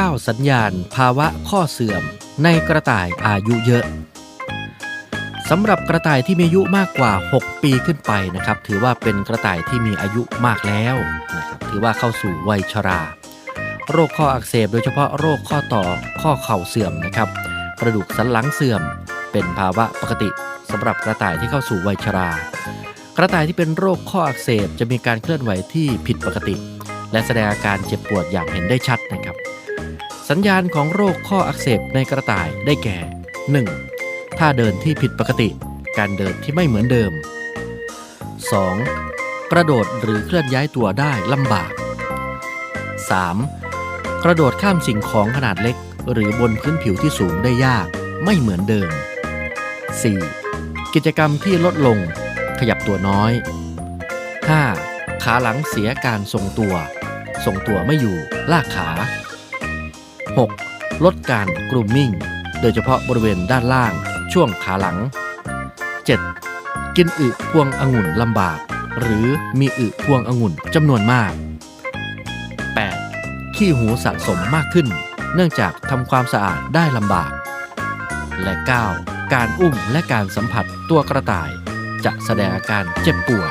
9 สัญญาณ ภาวะข้อเสื่อม ในกระต่ายอายุเยอะสำหรับกระต่ายที่มีอายุมากกว่า 6 ปีขึ้นไปนะครับ ถือว่าเป็นกระต่ายที่มีอายุมากแล้วนะครับถือว่าเข้าสู่วัยชรา โรคข้ออักเสบโดยเฉพาะโรคข้อต่อข้อเข่าเสื่อมนะครับ กระดูกสันหลังเสื่อม เป็นภาวะปกติสำหรับกระต่ายที่เข้าสู่วัยชรา กระต่ายที่เป็นโรคข้ออักเสบจะมีการเคลื่อนไหวที่ผิดปกติ และแสดงอาการเจ็บปวดอย่างเห็นได้ชัดนะครับ สัญญาณของโรคข้ออักเสบในกระต่ายได้แก่ 1. ท่าเดินที่ผิดปกติ การเดินที่ไม่เหมือนเดิม 2. กระโดดหรือเคลื่อนย้ายตัวได้ลำบาก 3. กระโดดข้ามสิ่งของขนาดเล็ก หรือบนพื้นผิวที่สูงได้ยากไม่เหมือนเดิม 4. กิจกรรมที่ลดลง ขยับตัวน้อย 5. ขาหลังเสียการทรงตัว ทรงตัวไม่อยู่ ลากขา 6. ลดการกรูมมิ่ง โดยเฉพาะบริเวณด้านล่าง ช่วงขาหลัง 7. กินอึพวงองุ่นลำบาก หรือมีอึพวงองุ่นจำนวนมาก 8. ขี้หูสะสมมากขึ้น เนื่องจากทำความสะอาดได้ลำบาก และ 9. การอุ้มและการสัมผัสตัวกระต่าย จะแสดงอาการเจ็บปวด